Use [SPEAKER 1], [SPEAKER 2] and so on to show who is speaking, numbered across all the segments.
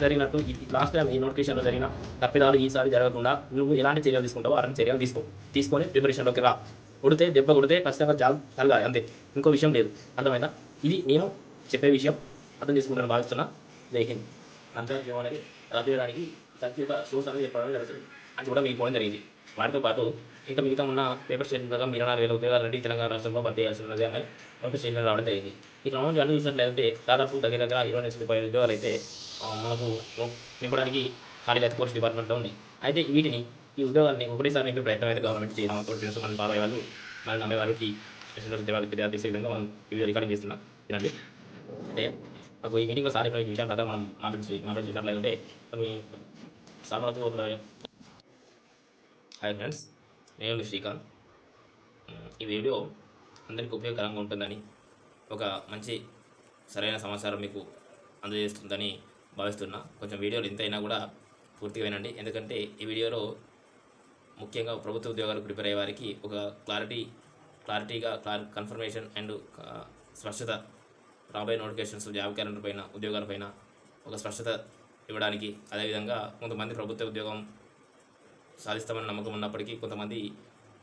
[SPEAKER 1] జరిగినట్టు last time ఈ నోటిఫికేషన్లో జరిగిన తప్పిదాలు ఈసారి జరగకుండా నువ్వు ఎలాంటి చర్యలు తీసుకుంటావో అలాంటి చర్యలు తీసుకో తీసుకొని ప్రిపరేషన్లోకి రా. కొడితే దెబ్బ కొడితే ఖచ్చితంగా జాబ్ కలగాలి అంతే. ఇంకో విషయం లేదు. అర్థమైందా? ఇది నేను చెప్పే విషయం. అర్థం చేసుకుంటాను భావిస్తున్నా. జై హింద్. అంతర్జీవం అనేది రద్దు సంక్షిప్త సోర్స్ అనేది చెప్పడం జరుగుతుంది. అది కూడా మీకు పోవడం జరిగింది. వాటితో పాటు ఇంకా మిగతా ఉన్న పేపర్ స్టేషన్ ప్రకారం ఇరవై నాలుగు వేల ఉద్యోగాలు రెడీ తెలంగాణ రాష్ట్రంలో భర్తీ చేయాల్సి ఉన్నది అని ఒక స్టేషన్ రావడం జరిగింది ఈ క్రమంలో అన్ని చూసినట్లయితే దాదాపు దగ్గర దగ్గర ఇరవై లక్షల ముప్పై ఉద్యోగాలు అయితే మనకు నింపడానికి ఖాళీ అయితే కోర్స్ డిపార్ట్మెంట్లో ఉంది అయితే వీటిని ఈ ఉద్యోగాన్ని ఒకటేసారి నింపే ప్రయత్నం అయితే గవర్నమెంట్ చేయడం తోటి ఫ్రెండ్స్ మనం ఫాలో అయ్యే వాళ్ళు మనం నమ్మే వారికి విద్యార్థి విద్యార్థి చేసే విధంగా మనం వీడియో రికార్డింగ్ చేస్తున్నాం తినండి అంటే మాకు ఈ మీటింగ్లో సార్ విషయాలు ఈ మనం మాట్లాడి మాట్లాడి చేసినట్లయితే కొన్ని సార్ హాయ్ ఫ్రెండ్స్ నేను శ్రీకాంత్. ఈ వీడియో అందరికీ ఉపయోగకరంగా ఉంటుందని ఒక మంచి సరైన సమాచారం మీకు అందజేస్తుందని భావిస్తున్నా. కొంచెం వీడియోలు ఎంతైనా కూడా పూర్తిగా వినండి. ఎందుకంటే ఈ వీడియోలో ముఖ్యంగా ప్రభుత్వ ఉద్యోగాలు ప్రిపేర్ అయ్యే వారికి ఒక క్లారిటీ క్లారిటీగా క్లార్ కన్ఫర్మేషన్ అండ్ స్పష్టత రాబోయే నోటిఫికేషన్స్ జాబ్ క్యాలెండర్ పైన ఉద్యోగాల పైన ఒక స్పష్టత ఇవ్వడానికి అదేవిధంగా కొంతమంది ప్రభుత్వ ఉద్యోగం సాధిస్తామని నమ్మకం ఉన్నప్పటికీ కొంతమంది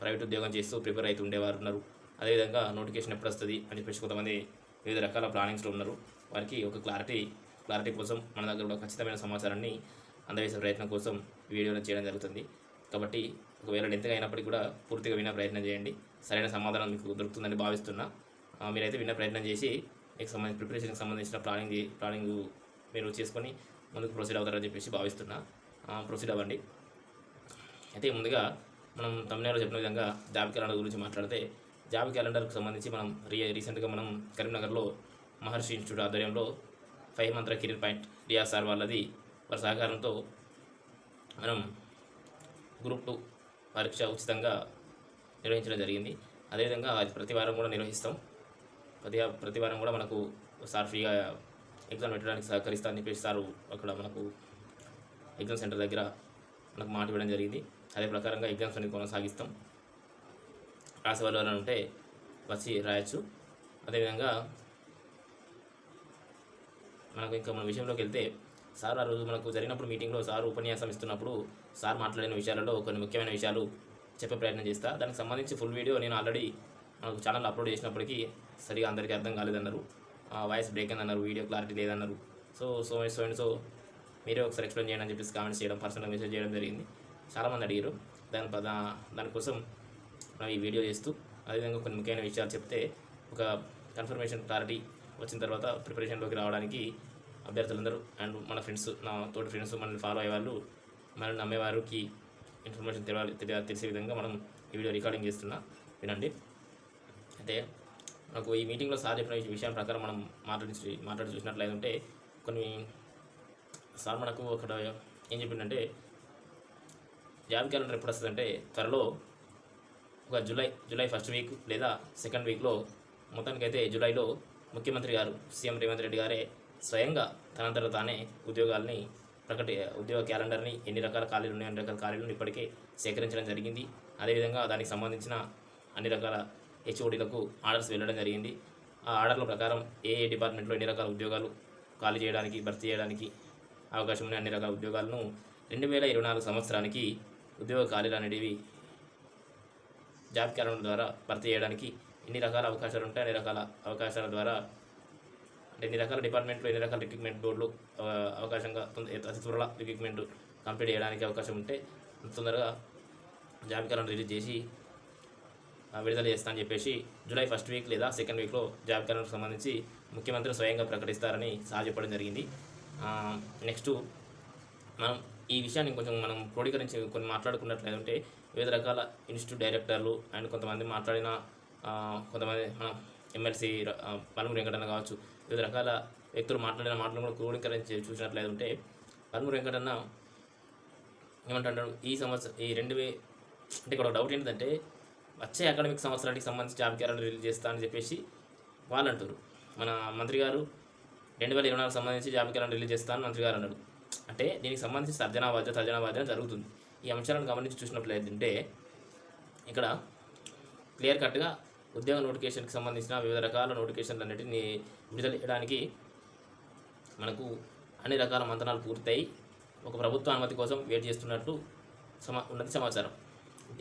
[SPEAKER 1] ప్రైవేట్ ఉద్యోగం చేస్తూ ప్రిపేర్ అవుతూ ఉండేవారు ఉన్నారు. అదేవిధంగా నోటిఫికేషన్ ఎప్పుడు వస్తుంది అని చెప్పేసి కొంతమంది వివిధ రకాల ప్లానింగ్స్లో ఉన్నారు. వారికి ఒక క్లారిటీ క్లారిటీ కోసం మన దగ్గర కూడా ఖచ్చితమైన సమాచారాన్ని అందజేసే ప్రయత్నం కోసం వీడియోలు చేయడం జరుగుతుంది. కాబట్టి ఒకవేళ ఎంతగా అయినప్పటికీ కూడా పూర్తిగా వినే ప్రయత్నం చేయండి. సరైన సమాధానం మీకు దొరుకుతుందని భావిస్తున్నా. మీరైతే విన్న ప్రయత్నం చేసి మీకు సంబంధించి ప్రిపరేషన్కి సంబంధించిన ప్లానింగ్ ప్లానింగ్ మీరు చేసుకొని ముందుకు ప్రొసీడ్ అవుతారని చెప్పేసి భావిస్తున్నా. ప్రొసీడ్ అవ్వండి. అయితే ముందుగా మనం తమిళనాడులో చెప్పిన విధంగా జాబ్ క్యాలెండర్ గురించి మాట్లాడితే జాబ్ క్యాలెండర్కు సంబంధించి మనం రీ రీసెంట్గా మనం కరీంనగర్లో మహర్షి ఇన్స్టిట్యూట్ ఆధ్వర్యంలో five Mantra career point Riya sir వాళ్ళది. వారి సహకారంతో మనం గ్రూప్ టూ పరీక్ష ఉచితంగా నిర్వహించడం జరిగింది. అదేవిధంగా అది ప్రతి వారం కూడా నిర్వహిస్తాం. ప్రతి ప్రతి వారం కూడా మనకు సార్ ఫ్రీగా ఎగ్జామ్ పెట్టడానికి సహకరిస్తా అని చెప్పేసి సారు అక్కడ మనకు ఎగ్జామ్ సెంటర్ దగ్గర మనకు మాట ఇవ్వడం జరిగింది. అదే ప్రకారంగా ఎగ్జామ్స్ అనేది కొనసాగిస్తాం. రాసేవాళ్ళు ఎవరైనా ఉంటే వచ్చి రాయొచ్చు. అదేవిధంగా మనకు ఇంకా మన విషయంలోకి వెళ్తే సార్ ఆ రోజు మనకు జరిగినప్పుడు మీటింగ్లో సార్ ఉపన్యాసం ఇస్తున్నప్పుడు సార్ మాట్లాడిన విషయాలలో కొన్ని ముఖ్యమైన విషయాలు చెప్పే ప్రయత్నం చేస్తా. దానికి సంబంధించి ఫుల్ వీడియో నేను ఆల్రెడీ మనకు ఛానల్ అప్లోడ్ చేసినప్పటికీ సరిగా అందరికీ అర్థం కాలేదన్నారు. వాయిస్ బ్రేక్ అన్నారు వీడియో క్లారిటీ లేదన్నారు. So so so and so మీరే ఒకసారి ఎక్స్ప్లెయిన్ చేయండి అని చెప్పేసి కామెంట్స్ చేయడం పర్సనల్ మెసేజ్ చేయడం జరిగింది. చాలామంది అడిగారు. దాని దా దానికోసం మనం ఈ వీడియో చేస్తూ అదేవిధంగా కొన్ని ముఖ్యమైన విషయాలు చెప్తే ఒక కన్ఫర్మేషన్ క్లారిటీ వచ్చిన తర్వాత ప్రిపరేషన్లోకి రావడానికి అభ్యర్థులందరూ అండ్ మన ఫ్రెండ్స్ నా తోటి ఫ్రెండ్స్ మనల్ని ఫాలో అయ్యేవాళ్ళు మనల్ని నమ్మేవారికి ఇన్ఫర్మేషన్ తెలియాలి తెలియ తెలిసే విధంగా మనం ఈ వీడియో రికార్డింగ్ చేస్తున్నా. వినండి. అయితే మనకు ఈ మీటింగ్లో సార్ చెప్పిన విషయం ప్రకారం మనం మాట్లాడి మాట్లాడి చూసినట్లయితే కొన్ని సార్ మనకు అక్కడ ఏం చెప్పిందంటే జాబ్ క్యాలెండర్ ఎప్పుడు వస్తుందంటే త్వరలో ఒక జూలై జూలై ఫస్ట్ వీక్ లేదా సెకండ్ వీక్లో మొత్తానికైతే జూలైలో ముఖ్యమంత్రి గారు సీఎం రేవంత్ రెడ్డి గారే స్వయంగా తనంతట తానే ఉద్యోగాల్ని ప్రకటి ఉద్యోగ క్యాలెండర్ని ఎన్ని రకాల ఖాళీలు ఉన్నాయి అన్ని రకాల ఖాళీలను ఇప్పటికే సేకరించడం జరిగింది. అదేవిధంగా దానికి సంబంధించిన అన్ని రకాల హెచ్ఓడీలకు ఆర్డర్స్ వెళ్ళడం జరిగింది. ఆ ఆర్డర్ల ప్రకారం ఏ ఏ డిపార్ట్మెంట్లో ఎన్ని రకాల ఉద్యోగాలు ఖాళీ చేయడానికి భర్తీ చేయడానికి అవకాశం ఉన్న అన్ని రకాల ఉద్యోగాలను రెండు వేల ఇరవై నాలుగు సంవత్సరానికి ఉద్యోగ ఖాళీలు అనేటివి జాబ్ క్యాలెండర్ ద్వారా భర్తీ చేయడానికి ఎన్ని రకాల అవకాశాలు ఉంటాయి అన్ని రకాల అవకాశాల ద్వారా అంటే ఎన్ని రకాల డిపార్ట్మెంట్లో ఎన్ని రకాల రిక్రూట్మెంట్ బోర్డులు అవకాశంగా అతి త్వరలో రిక్రూట్మెంట్ కంప్లీట్ చేయడానికి అవకాశం ఉంటే అంత తొందరగా జాబ్ క్యాలెండర్ రిలీజ్ చేసి విడుదల చేస్తా అని చెప్పేసి జూలై ఫస్ట్ వీక్ లేదా సెకండ్ వీక్లో జాబ్ క్యాలెండర్కి సంబంధించి ముఖ్యమంత్రి స్వయంగా ప్రకటిస్తారని సార్ చెప్పడం జరిగింది నెక్స్ట్ మనం ఈ విషయాన్ని కొంచెం మనం క్రోడీకరించి కొన్ని మాట్లాడుకున్నట్లయితే వివిధ రకాల ఇన్స్టిట్యూట్ డైరెక్టర్లు అండ్ కొంతమంది మాట్లాడిన కొంతమంది మనం ఎమ్మెల్సీ పలుమురు వెంకటన్న కావచ్చు వివిధ రకాల వ్యక్తులు మాట్లాడిన మాటలు కూడా క్రోడీకరించి చూసినట్లయితే పలుమురు వెంకటన్న ఏమంటాడు ఈ సంవత్సరం ఈ రెండు వే అంటే ఇక్కడ ఒక డౌట్ ఏంటంటే వచ్చే అకాడమిక్ సంవత్సరానికి సంబంధించి జాబ్ క్యాలెండర్ రిలీజ్ చేస్తా అని చెప్పేసి వాళ్ళు అంటారు మన మంత్రి గారు రెండు వేల ఇరవై నాలుగు సంబంధించి జాబ్ క్యాలెండర్ రిలీజ్ చేస్తా అని మంత్రి గారు అన్నాడు. అంటే దీనికి సంబంధించి తర్జనా వాద్య తర్జనా బాధ్యత జరుగుతుంది. ఈ అంశాలను గమనించి చూసినట్లయితే ఇక్కడ క్లియర్ కట్గా ఉద్యోగ నోటిఫికేషన్కి సంబంధించిన వివిధ రకాల నోటిఫికేషన్లు అన్నిటిని విడుదల చేయడానికి మనకు అన్ని రకాల మంతనాలు పూర్తయి ఒక ప్రభుత్వ అనుమతి కోసం వెయిట్ చేస్తున్నట్టు సమా ఉన్నది సమాచారం.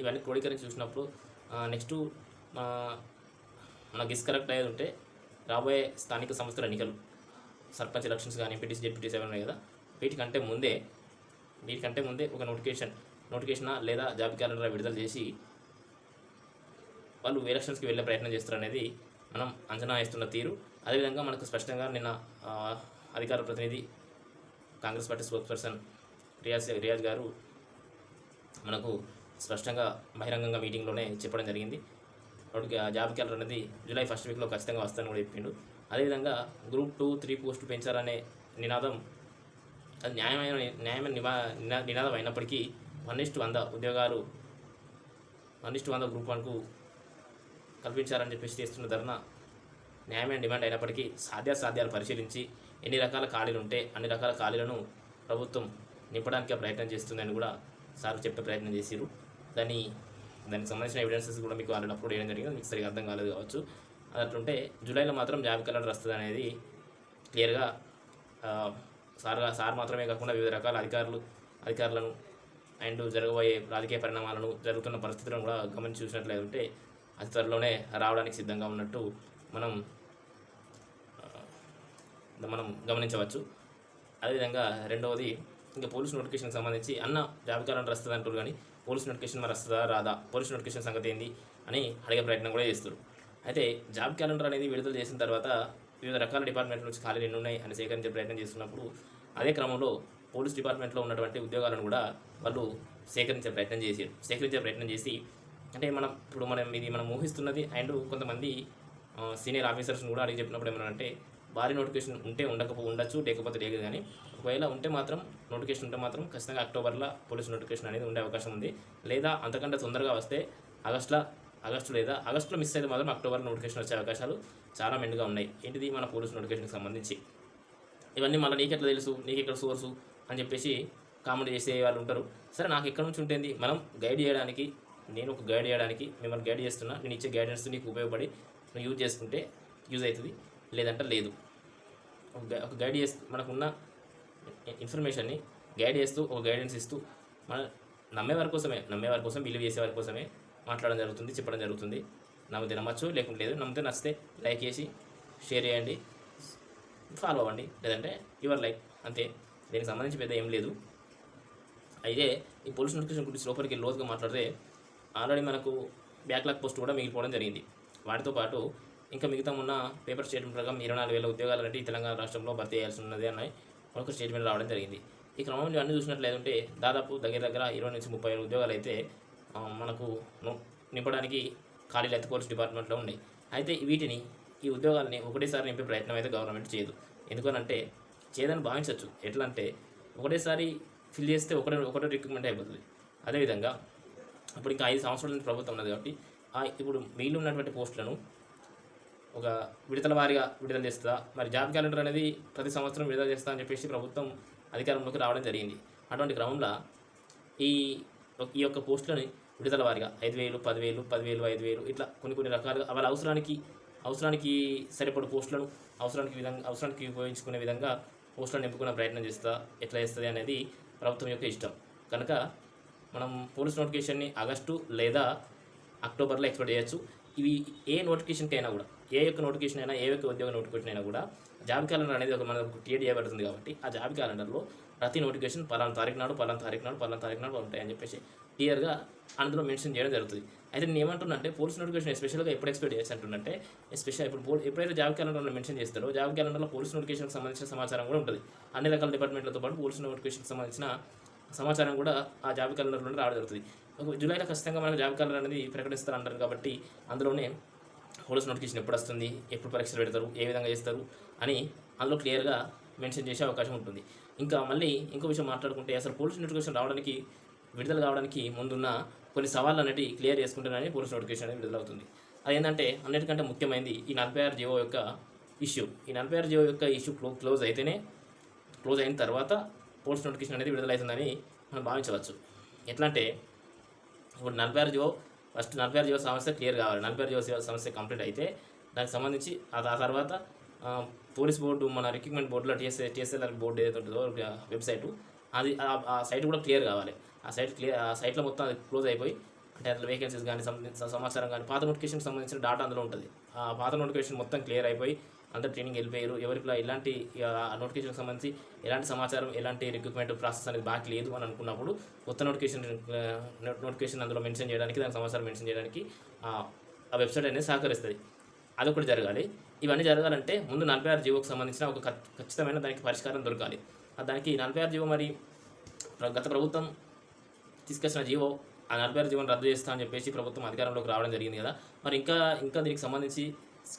[SPEAKER 1] ఇవన్నీ క్రోడీకరించి చూసినప్పుడు నెక్స్ట్ మన గిస్ కరెక్ట్ అయ్యేది ఉంటే రాబోయే స్థానిక సంస్థల ఎన్నికలు. సర్పంచ్ ఎలక్షన్స్ కానీ ఎంపీటీసీ జెడ్పీటీసీ ఏమైనా కదా. వీటికంటే ముందే వీటికంటే ముందే ఒక నోటిఫికేషన్ నోటిఫికేషన్ లేదా జాబ్ క్యాలెండర్ విడుదల చేసి వాళ్ళు ఎలక్షన్స్కి వెళ్ళే ప్రయత్నం చేస్తారు అనేది మనం అంచనా వేస్తున్న తీరు. అదేవిధంగా మనకు స్పష్టంగా నిన్న అధికార ప్రతినిధి Congress party spokesperson Riyaz Riyaz garu మనకు స్పష్టంగా బహిరంగంగా మీటింగ్లోనే చెప్పడం జరిగింది. వాడికి ఆ జాబ్ క్యాలెండర్ అనేది జూలై ఫస్ట్ వీక్లో ఖచ్చితంగా వస్తానని కూడా చెప్పిండు. అదేవిధంగా గ్రూప్ టూ త్రీ పోస్టు పెంచాలనే నినాదం అది న్యాయమైన న్యాయమైన నివా నినాదం అయినప్పటికీ వన్ ఇస్టు వంద ఉద్యోగాలు వన్ ఇస్టు వంద గ్రూప్ వన్కు కల్పించాలని చెప్పేసి చేస్తున్న ధర్నా న్యాయమైన డిమాండ్ అయినప్పటికీ సాధ్యాసాధ్యాలు పరిశీలించి ఎన్ని రకాల ఖాళీలు ఉంటే అన్ని రకాల ఖాళీలను ప్రభుత్వం నింపడానికి ప్రయత్నం చేస్తుందని కూడా సార్ చెప్పే ప్రయత్నం చేశారు దాన్ని దానికి సంబంధించిన ఎవిడెన్సెస్ కూడా మీకు ఆల్రెడీ అప్లోడ్ చేయడం జరిగింది. మీకు సరిగ్గా అర్థం కాలేదు కావచ్చు. అట్లుంటే జూలైలో మాత్రం జాబ్ కలర్ వస్తుంది అనేది క్లియర్గా సార్ సార్ మాత్రమే కాకుండా వివిధ రకాల అధికారులు అధికారులను అండ్ జరగబోయే రాజకీయ పరిణామాలను జరుగుతున్న పరిస్థితులను కూడా గమనించి చూసినట్లయితే అతి త్వరలోనే రావడానికి సిద్ధంగా ఉన్నట్టు మనం మనం గమనించవచ్చు. అదేవిధంగా రెండవది ఇంకా పోలీస్ నోటిఫికేషన్కి సంబంధించి అన్న జాబ్ క్యాలెండర్ వస్తుంది అంటారు కానీ పోలీస్ నోటిఫికేషన్ మరి వస్తుందా రాదా? పోలీస్ నోటిఫికేషన్ సంగతి ఏంది అని అడిగే ప్రయత్నం కూడా చేస్తారు అయితే జాబ్ క్యాలెండర్ అనేది విడుదల చేసిన తర్వాత వివిధ రకాల డిపార్ట్మెంట్ల నుంచి ఖాళీలు ఎన్ని ఉన్నాయి అని సేకరించే ప్రయత్నం చేస్తున్నప్పుడు అదే క్రమంలో పోలీస్ డిపార్ట్మెంట్లో ఉన్నటువంటి ఉద్యోగాలను కూడా వాళ్ళు సేకరించే ప్రయత్నం చేసి సేకరించే ప్రయత్నం చేసి అంటే మనం ఇప్పుడు మనం ఇది మనం ఊహిస్తున్నది అండ్ కొంతమంది సీనియర్ ఆఫీసర్స్ని కూడా అడిగి చెప్పినప్పుడు ఏమనంటే భారీ నోటిఫికేషన్ ఉంటే ఉండకపో ఉండొచ్చు లేకపోతే లేదు కానీ ఒకవేళ ఉంటే మాత్రం నోటిఫికేషన్ ఉంటే మాత్రం ఖచ్చితంగా అక్టోబర్లో పోలీస్ నోటిఫికేషన్ అనేది ఉండే అవకాశం ఉంది. లేదా అంతకంటే తొందరగా వస్తే ఆగస్టులో ఆగస్టు లేదా ఆగస్టులో మిస్ అయితే మాత్రం అక్టోబర్ నోటిఫికేషన్ వచ్చే అవకాశాలు చాలా మెండుగా ఉన్నాయి. ఏంటిది? మన పోలీస్ నోటిఫికేషన్కి సంబంధించి. ఇవన్నీ మళ్ళీ నీకెట్లా తెలుసు? నీకు ఎక్కడ సోర్సు అని చెప్పేసి కామెంట్ చేసే వాళ్ళు ఉంటారు. సరే నాకు ఎక్కడి నుంచి ఉంటుంది? మనం గైడ్ చేయడానికి నేను ఒక గైడ్ చేయడానికి మిమ్మల్ని గైడ్ చేస్తున్నా. నేను ఇచ్చే గైడెన్స్ నీకు ఉపయోగపడి నువ్వు యూజ్ చేసుకుంటే యూజ్ అవుతుంది. లేదంటే లేదు. ఒక గైడ్ చేస్తూ మనకున్న ఇన్ఫర్మేషన్ని గైడ్ చేస్తూ ఒక గైడెన్స్ ఇస్తూ మన నమ్మేవారి కోసమే నమ్మేవారి కోసం బిలీవ్ చేసే వారి కోసమే మాట్లాడడం జరుగుతుంది చెప్పడం జరుగుతుంది. నమ్మితే నమ్మచ్చు లేకుంటే లేదు. నమ్మితే నచ్చితే లైక్ చేసి షేర్ చేయండి ఫాలో అవ్వండి. లేదంటే యువర్ లైక్ అంతే. దీనికి సంబంధించి పెద్ద ఏం లేదు. అయితే ఈ పోలీస్ నోటిఫికేషన్ గురించి లోపలికి లోతుగా మాట్లాడితే ఆల్రెడీ మనకు బ్యాక్లాగ్ పోస్ట్ కూడా మిగిలిపోవడం జరిగింది. వాటితో పాటు ఇంకా మిగతా ఉన్న పేపర్ స్టేట్మెంట్ ప్రకారం ఇరవై నాలుగు వేల ఉద్యోగాలు అంటే ఈ తెలంగాణ రాష్ట్రంలో భర్తీ చేయాల్సి ఉన్నది అన్నాయి. ఒక స్టేట్మెంట్ రావడం జరిగింది. ఈ క్రమంలో అన్ని చూసినట్లయితే దాదాపు దగ్గర దగ్గర ఇరవై నుంచి ముప్పై వేల ఉద్యోగాలు అయితే మనకు నింపడానికి ఖాళీలు అయితే పోలీస్ డిపార్ట్మెంట్లో ఉన్నాయి. అయితే వీటిని ఈ ఉద్యోగాల్ని ఒకటేసారి నింపే ప్రయత్నం అయితే గవర్నమెంట్ చేయదు. ఎందుకనంటే చేయదని భావించవచ్చు ఎట్లా అంటే ఒకటేసారి ఫిల్ చేస్తే ఒకటే ఒకటే రిక్రూట్మెంట్ అయిపోతుంది. అదేవిధంగా ఇప్పుడు ఇంకా ఐదు సంవత్సరాల నుంచి ప్రభుత్వం ఉన్నది కాబట్టి ఆ ఇప్పుడు మిగిలి ఉన్నటువంటి పోస్టులను ఒక విడతల వారీగా విడుదల చేస్తుందా మరి జాబ్ క్యాలెండర్ అనేది ప్రతి సంవత్సరం విడుదల చేస్తా అని చెప్పేసి ప్రభుత్వం అధికారంలోకి రావడం జరిగింది. అటువంటి క్రమంలో ఈ ఈ యొక్క పోస్టులని విడుదల వారిగా ఐదు వేలు పదివేలు పదివేలు ఐదు వేలు ఇట్లా కొన్ని కొన్ని రకాలుగా వాళ్ళ అవసరానికి అవసరానికి సరిపడు పోస్టులను అవసరానికి విధంగా అవసరానికి ఉపయోగించుకునే విధంగా పోస్టులను నింపుకునే ప్రయత్నం చేస్తా ఎట్లా చేస్తుంది అనేది ప్రభుత్వం యొక్క ఇష్టం. కనుక మనం పోలీస్ నోటిఫికేషన్ని ఆగస్టు లేదా అక్టోబర్లో ఎక్స్పెక్ట్ చేయొచ్చు. ఇవి ఏ నోటిఫికేషన్కి అయినా కూడా ఏ యొక్క నోటిఫికేషన్ అయినా ఏ యొక్క ఉద్యోగ నోటిఫికేషన్ అయినా కూడా జాబ్ క్యాలెండర్ అనేది ఒక మనకు క్రియేట్ చేయబడుతుంది కాబట్టి ఆ జాబ్ క్యాలెండర్లో ప్రతి నోటిఫికేషన్ పలానా తారీఖు నాడు పలానా తారీఖు నాడు పలానా తారీఖు నాడు ఉంటాయని చెప్పేసి క్లియర్గా అందులో మెన్షన్ చేయడం జరుగుతుంది. అయితే నేను ఏమంటున్నంటే పోలీస్ నోటిఫికేషన్ ఎస్పెషల్గా ఎప్పుడు ఎక్స్పెక్ట్ చేయొచ్చు ఎస్పెషల్ ఇప్పుడు ఎప్పుడైతే జాబ్ క్యాలెండర్లో మెన్షన్ చేస్తారో జాబ్ క్యాలెండర్లో పోలీస్ నోటిఫికేషన్కి సంబంధించిన సమాచారం కూడా ఉంటుంది. అన్ని రకాల డిపార్ట్మెంట్లతో పాటు పోలీస్ నోటిఫికేషన్కి సంబంధించిన సమాచారం కూడా ఆ జాబ్ క్యాలెండర్ నుండి రావడం జరుగుతుంది. ఒక జూలైలో ఖచ్చితంగా మనకు జాబ్ క్యాలెండర్ అనేది ప్రకటిస్తారు అంటారు కాబట్టి అందులోనే పోలీస్ నోటిఫికేషన్ ఎప్పుడు వస్తుంది ఎప్పుడు పరీక్షలు పెడతారు ఏ విధంగా చేస్తారు అని అందులో క్లియర్గా మెన్షన్ చేసే అవకాశం ఉంటుంది. ఇంకా మళ్ళీ ఇంకో విషయం మాట్లాడుకుంటే అసలు పోలీస్ నోటిఫికేషన్ రావడానికి విడుదల కావడానికి ముందున్న కొన్ని సవాళ్ళు అనేవి క్లియర్ చేసుకుంటేనే పోలీస్ నోటిఫికేషన్ అనేది విడుదలవుతుంది. అదేంటంటే అన్నిటికంటే ముఖ్యమైనది ఈ నలభై ఆరు జీవో యొక్క ఇష్యూ ఈ నలభై ఆరు జీవో యొక్క ఇష్యూ క్లో క్లోజ్ అయితేనే క్లోజ్ అయిన తర్వాత పోలీస్ నోటిఫికేషన్ అనేది విడుదలవుతుందని మనం భావించవచ్చు. ఎట్లా అంటే ఇప్పుడు నలభై ఆరు జీవో ఫస్ట్ నలభై ఆరు జీవో సమస్య క్లియర్ కావాలి. నలభై ఆరు జీవో సమస్య కంప్లీట్ అయితే దానికి సంబంధించి ఆ తర్వాత పోలీస్ బోర్డు మన రిక్రూట్మెంట్ బోర్డులో టీఎస్ఏ టీఎస్ఎల్ఆర్ బోర్డు ఏదైతే ఉంటుందో వెబ్సైట్ వెబ్సైటు అది ఆ- సైట్ కూడా క్లియర్ కావాలి. ఆ సైట్ క్లియర్ ఆ సైట్లో మొత్తం అది క్లోజ్ అయిపోయి అంటే అట్లా వేకెన్సీస్ కానీ సమాచారం కానీ పాత నోటిఫికేషన్ సంబంధించిన డాటా అందులో ఉంటుంది. ఆ పాత నోటిఫికేషన్ మొత్తం క్లియర్ అయిపోయి అందరు ట్రైనింగ్ వెళ్ళిపోయారు. ఎవరికి ఎలాంటి ఆ సంబంధించి ఎలాంటి సమాచారం ఎలాంటి రిక్రూట్మెంట్ ప్రాసెస్ అనేది బాకీ లేదు అని అనుకున్నప్పుడు కొత్త నోటిఫికేషన్ నోటిఫికేషన్ అందులో మెన్షన్ చేయడానికి దానికి సమాచారం మెన్షన్ చేయడానికి ఆ వెబ్సైట్ అనేది సహకరిస్తుంది. అదొకటి జరగాలి. ఇవన్నీ జరగాలంటే ముందు నలభై ఆరు జీవోకి సంబంధించిన ఒక ఖచ్చితమైన దానికి పరిష్కారం దొరకాలి. దానికి నలభై ఆరు జీవో మరి గత ప్రభుత్వం తీసుకొచ్చిన జీవో ఆ నలభై ఆరు జీవోని రద్దు చేస్తా అని చెప్పేసి ప్రభుత్వం అధికారంలోకి రావడం జరిగింది కదా. మరి ఇంకా ఇంకా దీనికి సంబంధించి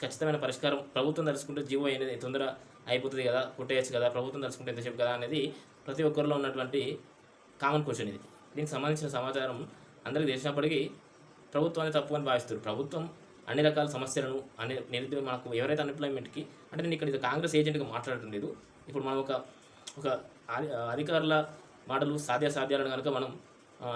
[SPEAKER 1] ఖచ్చితమైన పరిష్కారం ప్రభుత్వం తలుచుకుంటే జీవో అనేది తొందర అయిపోతుంది కదా కొట్టేయచ్చు కదా ప్రభుత్వం తలుచుకుంటే ఎంతసేపు కదా అనేది ప్రతి ఒక్కరిలో ఉన్నటువంటి కామన్ క్వశ్చన్ ఇది. దీనికి సంబంధించిన సమాచారం అందరికీ తెలిసినప్పటికీ ప్రభుత్వాన్ని తప్పు అని భావిస్తారు ప్రభుత్వం అన్ని రకాల సమస్యలను అనే నిరుద్యోగ మనకు ఎవరైతే అన్ఎంప్లాయ్మెంట్కి అంటే నేను ఇక్కడ ఇది కాంగ్రెస్ ఏజెంట్గా మాట్లాడటం లేదు. ఇప్పుడు మనం ఒక ఒక అధికారుల మాటలు సాధ్య సాధ్యాలను కనుక మనం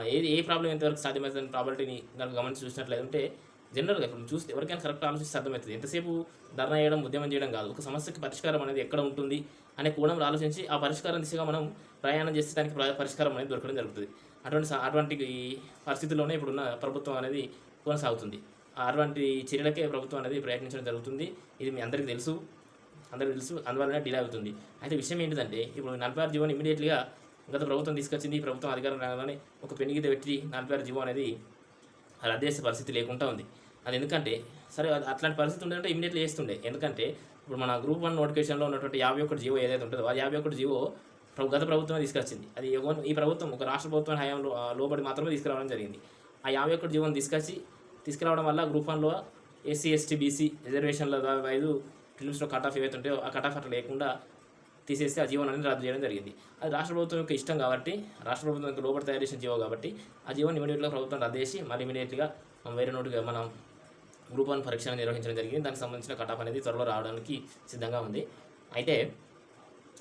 [SPEAKER 1] ఏది ఏ ప్రాబ్లం ఎంతవరకు సాధ్యమవుతుంది ప్రాబిలిటీని కనుక గమనించి చూసినట్లయితే జనరల్గా ఇప్పుడు చూస్తే ఎవరికైనా కరెక్ట్ ఆలోచిస్తే అర్థమవుతుంది. ఎంతసేపు ధర్నా చేయడం ఉద్యమం చేయడం కాదు. ఒక సమస్యకి పరిష్కారం అనేది ఎక్కడ ఉంటుంది అనే కోణంలో ఆలోచించి ఆ పరిష్కారం దిశగా మనం ప్రయాణం చేస్తే దానికి ప్ర- పరిష్కారం అనేది దొరకడం జరుగుతుంది. అటువంటి అటువంటి ఈ పరిస్థితుల్లోనే ఇప్పుడున్న ప్రభుత్వం అనేది కొనసాగుతుంది. అటువంటి చర్యలకే ప్రభుత్వం అనేది ప్రయత్నించడం జరుగుతుంది. ఇది మీ అందరికీ తెలుసు. అందరికీ తెలుసు. అందువల్లనే డిలే అవుతుంది. అయితే విషయం ఏంటిదంటే ఇప్పుడు నలభై ఆరు జీవోని ఇమీడియట్గా గత ప్రభుత్వం తీసుకొచ్చింది. ఈ ప్రభుత్వం అధికారం రాగానే ఒక పెనిగిద పెట్టి నలభై ఆరు జీవో అనేది రద్దు చేసే పరిస్థితి లేకుండా ఉంది. అది ఎందుకంటే సరే అది అట్లాంటి పరిస్థితి ఉందంటే ఇమీడియట్లీ చేస్తుండే. ఎందుకంటే ఇప్పుడు మన గ్రూప్ వన్ నోటిఫికేషన్లో ఉన్నటువంటి యాభై ఒకటి జీవో ఏదైతే ఉంటుందో ఆ యాభై ఒకటి జీవో గత ప్రభుత్వమే తీసుకొచ్చింది. అది ఈ ప్రభుత్వం ఒక రాష్ట్ర ప్రభుత్వం హయాంలో లోబడి మాత్రమే తీసుకురావడం జరిగింది. ఆ యాభై ఒకటి జీవోని తీసుకొచ్చి తీసుకురావడం వల్ల గ్రూప్ వన్లో ఎస్సీ ఎస్టీ బీసీ రిజర్వేషన్ల ఐదు ఫిలిమ్స్లో కట్ ఆఫ్ ఏవైతే ఉంటాయో ఆ కట్ ఆఫ్ అట్లా లేకుండా తీసేస్తే ఆ జీవనాన్ని అనేది రద్దు చేయడం జరిగింది. అది రాష్ట్ర ప్రభుత్వం యొక్క ఇష్టం కాబట్టి రాష్ట్ర ప్రభుత్వం యొక్క లోపల తయారు చేసిన జీవో కాబట్టి ఆ జీవోని ఇమీడియట్గా ప్రభుత్వం రద్దు చేసి మళ్ళీ ఇమీడియట్గా వేరే నోటిగా మనం గ్రూప్ వన్ పరీక్షను నిర్వహించడం జరిగింది. దానికి సంబంధించిన కట్ ఆఫ్ అనేది త్వరలో రావడానికి సిద్ధంగా ఉంది. అయితే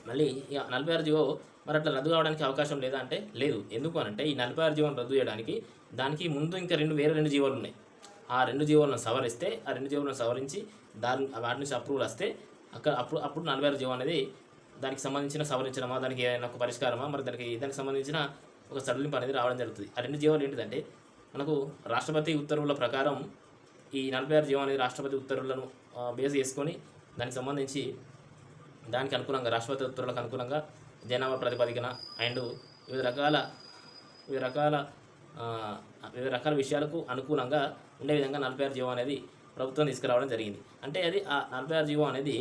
[SPEAKER 1] మళ్ళీ ఇక నలభై ఆరు జీవో మరి అట్లా రద్దు కావడానికి అవకాశం లేదా అంటే లేదు. ఎందుకు అనంటే ఈ నలభై ఆరు జీవోని రద్దు చేయడానికి దానికి ముందు ఇంకా రెండు వేరే రెండు జీవోలు ఉన్నాయి. ఆ రెండు జీవోలను సవరిస్తే ఆ రెండు జీవోలను సవరించి దాని వాటి నుంచి అప్రూవల్ వస్తే అక్కడ అప్పుడు అప్పుడు నలభై ఆరు జీవో అనేది దానికి సంబంధించిన సవరించడమా దానికి ఏదైనా ఒక పరిష్కారమా మరి దానికి దానికి సంబంధించిన ఒక సడలింపు అనేది రావడం జరుగుతుంది. ఆ రెండు జీవాలు ఏంటిదంటే మనకు రాష్ట్రపతి ఉత్తర్వుల ప్రకారం ఈ నలభై ఆరు జీవం అనేది రాష్ట్రపతి ఉత్తర్వులను బేస్ చేసుకొని దానికి సంబంధించి దానికి అనుకూలంగా రాష్ట్రపతి ఉత్తర్వులకు అనుకూలంగా జనాభా ప్రాతిపదికన అండ్ వివిధ రకాల వివిధ రకాల వివిధ రకాల విషయాలకు అనుకూలంగా ఉండే విధంగా నలభై ఆరు జీవో అనేది ప్రభుత్వం తీసుకురావడం జరిగింది. అంటే అది ఆ నలభై ఆరు జీవో అనేది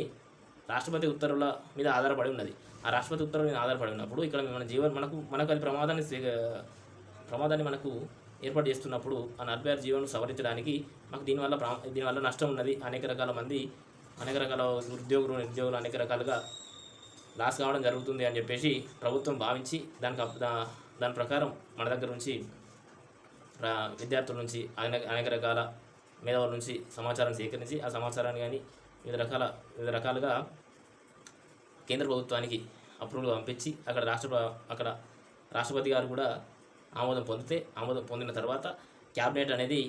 [SPEAKER 1] రాష్ట్రపతి ఉత్తర్వుల మీద ఆధారపడి ఉన్నది. ఆ రాష్ట్రపతి ఉత్తర్వుల మీద ఆధారపడి ఉన్నప్పుడు ఇక్కడ మన జీవన మనకు మనకు అది ప్రమాదాన్ని ప్రమాదాన్ని మనకు ఏర్పాటు చేస్తున్నప్పుడు ఆ నలభై ఆరు జీవోను సవరించడానికి మాకు దీనివల్ల ప్రా దీనివల్ల నష్టం ఉన్నది. అనేక రకాల మంది అనేక రకాల ఉద్యోగులు నిరుద్యోగులు అనేక రకాలుగా లాస్ కావడం జరుగుతుంది అని చెప్పేసి ప్రభుత్వం భావించి దానికి దా- దాని ప్రకారం మన దగ్గర నుంచి విద్యార్థుల నుంచి అనేక అనేక రకాల మేధావుల నుంచి సమాచారం సేకరించి ఆ సమాచారాన్ని కానీ వివిధ రకాల వివిధ రకాలుగా కేంద్ర ప్రభుత్వానికి అప్రూవల్ పంపించి అక్కడ రాష్ట్ర అక్కడ రాష్ట్రపతి గారు కూడా ఆమోదం పొందితే ఆమోదం పొందిన తర్వాత క్యాబినెట్ అనేది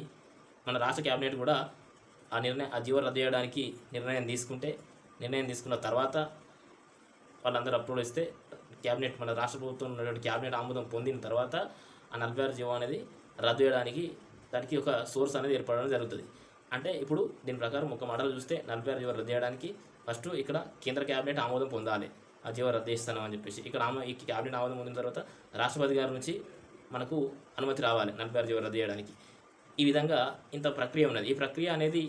[SPEAKER 1] మన రాష్ట్ర క్యాబినెట్ కూడా ఆ నిర్ణయం ఆ జీవో రద్దు చేయడానికి నిర్ణయం తీసుకుంటే నిర్ణయం తీసుకున్న తర్వాత వాళ్ళందరూ అప్రూవల్ ఇస్తే క్యాబినెట్ మన రాష్ట్ర ప్రభుత్వం ఉన్నటువంటి క్యాబినెట్ ఆమోదం పొందిన తర్వాత ఆ నలభై ఆరు జీవో అనేది రద్దు చేయడానికి దానికి ఒక సోర్స్ అనేది ఏర్పడడం జరుగుతుంది. అంటే ఇప్పుడు దీని ప్రకారం ఒక మాటలు చూస్తే నలభై ఆరు జీవో రద్దు చేయడానికి ఫస్ట్ ఇక్కడ కేంద్ర క్యాబినెట్ ఆమోదం పొందాలి. ఆ జీవో రద్దు చేస్తాను అని చెప్పేసి ఇక్కడ ఆమో ఈ క్యాబినెట్ ఆమోదం పొందిన తర్వాత రాష్ట్రపతి గారి నుంచి మనకు అనుమతి రావాలి నలభై ఆరు జీవో రద్దు చేయడానికి. ఈ విధంగా ఇంత ప్రక్రియ ఉన్నది. ఈ ప్రక్రియ అనేది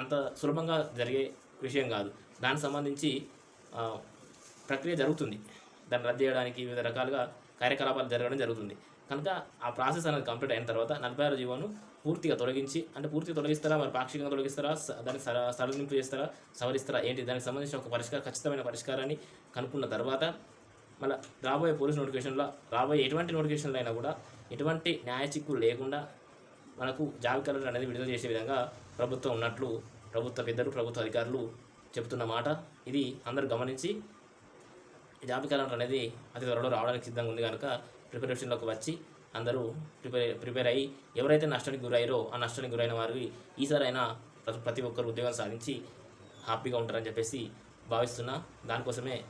[SPEAKER 1] అంత సులభంగా జరిగే విషయం కాదు. దానికి సంబంధించి ప్రక్రియ జరుగుతుంది. దాన్ని రద్దు చేయడానికి వివిధ రకాలుగా కార్యకలాపాలు జరగడం జరుగుతుంది. కనుక ఆ ప్రాసెస్ అనేది కంప్లీట్ అయిన తర్వాత నలభై ఆరు జీవోను పూర్తిగా తొలగించి అంటే పూర్తిగా తొలగిస్తారా మరి పాక్షికంగా తొలగిస్తారా స- దానికి సర- చేస్తారా సవరిస్తారా ఏంటి దానికి సంబంధించిన ఒక పరిష్కార ఖచ్చితమైన పరిష్కారాన్ని కనుక్కున్న తర్వాత మళ్ళీ రాబోయే పోలీస్ నోటిఫికేషన్లో రాబోయే ఎటువంటి నోటిఫికేషన్లు అయినా కూడా ఎటువంటి న్యాయ చిక్కులు లేకుండా మనకు జాబ్ అనేది విడుదల చేసే విధంగా ప్రభుత్వం ఉన్నట్లు ప్రభుత్వ పెద్దలు ప్రభుత్వ అధికారులు చెబుతున్న మాట. ఇది అందరూ గమనించి ఈ అనేది అతి త్వరలో రావడానికి సిద్ధంగా ఉంది కనుక ప్రిపరేషన్లోకి వచ్చి అందరూ ప్రిపేర్ ప్రిపేర్ అయ్యి ఎవరైతే నష్టానికి గురయ్యారో ఆ నష్టానికి గురైన వారికి ఈసారైనా ప్ర- ప్రతి ఒక్కరు ఉద్యోగం సాధించి హ్యాపీగా ఉంటారని చెప్పేసి భావిస్తున్నా. దానికోసమే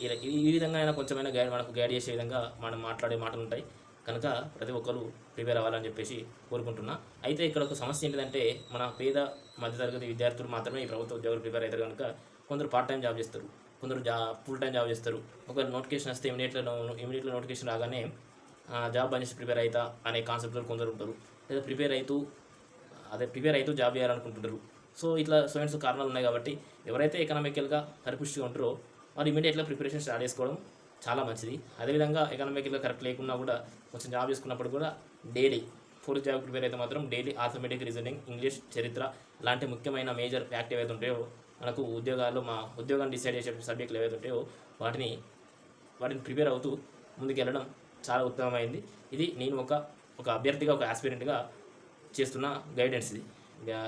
[SPEAKER 1] ఈ ఈ విధంగా అయినా కొంచెమైనా గైడ్ మనకు గైడ్ చేసే విధంగా మనం మాట్లాడే మాటలు ఉంటాయి. కనుక ప్రతి ఒక్కరు ప్రిపేర్ అవ్వాలని చెప్పేసి కోరుకుంటున్నా. అయితే ఇక్కడ ఒక సమస్య ఏంటంటే మన పేద మధ్యతరగతి విద్యార్థులు మాత్రమే ఈ ప్రభుత్వ ఉద్యోగులు ప్రిపేర్ అవుతారు కనుక కొందరు పార్ట్ టైం జాబ్ చేస్తారు. కొందరు జా ఫుల్ టైం జాబ్ చేస్తారు. ఒకరు నోటిఫికేషన్ వస్తే ఇమీడియట్లో ఇమీడియట్లో నోటిఫికేషన్ రాగానే జాబ్ బంద్ ప్రిపేర్ అవుతా అనే కాన్సెప్ట్లో కొందరు ఉంటారు. లేదా ప్రిపేర్ అవుతూ అదే ప్రిపేర్ అవుతూ జాబ్ చేయాలనుకుంటుంటారు. సో ఇట్లా సో కారణాలు ఉన్నాయి కాబట్టి ఎవరైతే ఎకనామికల్గా పరిపుష్టిగా ఉంటారో వాళ్ళు ఇమీడియట్గా ప్రిపరేషన్ స్టార్ట్ చేసుకోవడం చాలా మంచిది. అదేవిధంగా ఎకనామికల్గా కరెక్ట్ లేకున్నా కూడా కొంచెం జాబ్ చేసుకున్నప్పుడు కూడా డైలీ ఫోర్త్ జాబ్ ప్రిపేర్ అయితే మాత్రం డైలీ ఆథమెటిక్ రీజనింగ్ ఇంగ్లీష్ చరిత్ర లాంటి ముఖ్యమైన మేజర్ ఫ్యాక్ట్ ఏవైతే ఉంటాయో మనకు ఉద్యోగాల్లో మా ఉద్యోగాన్ని డిసైడ్ చేసే సబ్జెక్టులు ఏవైతే ఉంటాయో వాటిని వాటిని ప్రిపేర్ అవుతూ ముందుకెళ్ళడం చాలా ఉత్తమమైంది. ఇది నేను ఒక ఒక అభ్యర్థిగా ఒక ఆస్పిరెంట్గా చేస్తున్న గైడెన్స్ ఇది.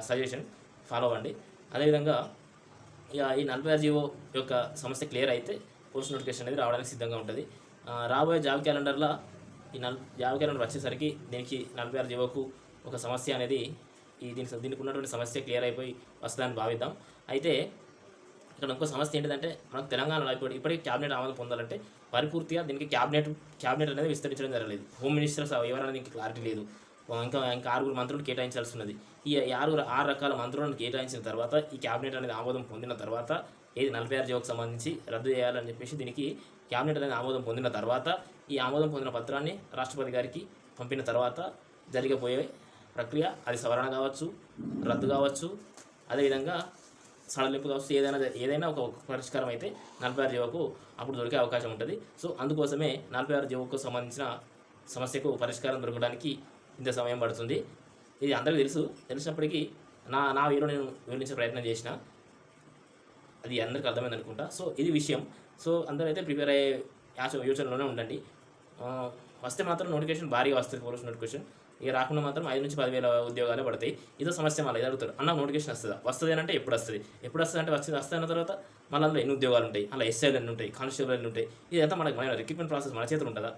[SPEAKER 1] సజెషన్ ఫాలో అవ్వండి. అదేవిధంగా ఇక ఈ నలభై ఆరు జీవో యొక్క సమస్య క్లియర్ అయితే పోస్ట్ నోటిఫికేషన్ అనేది రావడానికి సిద్ధంగా ఉంటుంది. రాబోయే జాబ్ క్యాలెండర్లో ఈ నల్ జాబ్ క్యాలెండర్ వచ్చేసరికి దీనికి నలభై ఆరు జీవోకు ఒక సమస్య అనేది ఈ దీనికి దీనికి ఉన్నటువంటి సమస్య క్లియర్ అయిపోయి వస్తుందని భావిద్దాం. అయితే ఇక్కడ ఇంకో సమస్య ఏంటిదంటే మనకు తెలంగాణలో ఇప్పుడు ఇప్పటికీ క్యాబినెట్ ఆమోదం పొందాలంటే పరిపూర్తిగా దీనికి క్యాబినెట్ క్యాబినెట్ అనేది విస్తరించడం జరగలేదు. హోమ్ మినిస్టర్స్ ఎవరైనా దీనికి క్లారిటీ లేదు. ఇంకా ఇంకా ఆరుగురు మంత్రులు కేటాయించాల్సి ఉన్నది. ఈ ఆరుగురు ఆరు రకాల మంత్రులను కేటాయించిన తర్వాత ఈ క్యాబినెట్ అనేది ఆమోదం పొందిన తర్వాత ఏది నలభై ఆరు జీవోకి సంబంధించి రద్దు చేయాలని చెప్పేసి దీనికి క్యాబినెట్ అనేది ఆమోదం పొందిన తర్వాత ఈ ఆమోదం పొందిన పత్రాన్ని రాష్ట్రపతి గారికి పంపిన తర్వాత జరిగబోయే ప్రక్రియ అది సవరణ కావచ్చు రద్దు కావచ్చు అదేవిధంగా సడలింపు కావచ్చు ఏదైనా ఏదైనా ఒక పరిష్కారం అయితే నలభై ఆరు జీవోకు అప్పుడు దొరికే అవకాశం ఉంటుంది. సో అందుకోసమే నలభై ఆరు జీవోకు సంబంధించిన సమస్యకు పరిష్కారం దొరకడానికి ఇంత సమయం పడుతుంది. ఇది అందరికీ తెలుసు. తెలిసినప్పటికీ నా నా వీలో నేను వివరించే ప్రయత్నం చేసిన. అది అందరికీ అర్థమైంది అనుకుంటా. సో ఇది విషయం. సో అందరూ అయితే ప్రిపేర్ అయ్యే యాచ యోచనలోనే ఉండండి. వస్తే మాత్రం నోటిఫికేషన్ భారీగా వస్తుంది పోలీస్ నోటిఫికేషన్. ఇక రాకుండా మాత్రం ఐదు నుంచి పదివేల ఉద్యోగాలు పడతాయి. ఇదో సమస్య మళ్ళీ ఇది అడుగుతారు అన్న నోటిఫికేషన్ వస్తుందా? వస్తుంది అంటే ఎప్పుడు వస్తుంది? ఎప్పుడు వస్తుంది అంటే వచ్చింది వస్తుంది తర్వాత మళ్ళీ అందులో ఎన్ని ఉద్యోగాలు ఉంటాయి? అలా ఎస్ఐలు ఎన్ని ఉంటాయి? కానిస్టేబుల్ ఎన్ని ఉంటాయి? ఇదంతా మనకి మన రిక్రూట్మెంట్ ప్రాసెస్ మన చేతులు ఉంటుందా?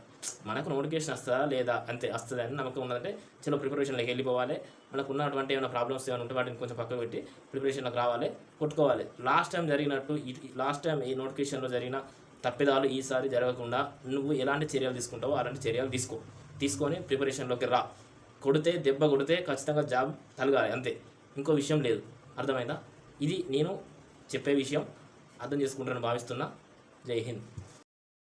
[SPEAKER 1] మనకు నోటిఫికేషన్ వస్తుందా లేదా? అంతే వస్తుంది అని నమ్మకం ఉన్నదంటే చలో ప్రిపరేషన్లోకి వెళ్ళిపోవాలి. మనకు ఉన్నటువంటి ఏమైనా ప్రాబ్లమ్స్ ఏమైనా ఉంటే వాటిని కొంచెం పక్కకు పెట్టి ప్రిపరేషన్లోకి రావాలి కొట్టుకోవాలి. లాస్ట్ టైం జరిగినట్టు లాస్ట్ టైం ఈ నోటిఫికేషన్లో జరిగిన తప్పిదాలు ఈసారి జరగకుండా నువ్వు ఎలాంటి చర్యలు తీసుకుంటావో అలాంటి చర్యలు తీసుకో. తీసుకొని ప్రిపరేషన్లోకి రా. కొడితే దెబ్బ కొడితే ఖచ్చితంగా జాబ్ తలగాలి అంతే. ఇంకో విషయం లేదు. అర్థమైందా? ఇది నేను చెప్పే విషయం. అర్థం చేసుకుంటారని భావిస్తున్నా. జై హింద్.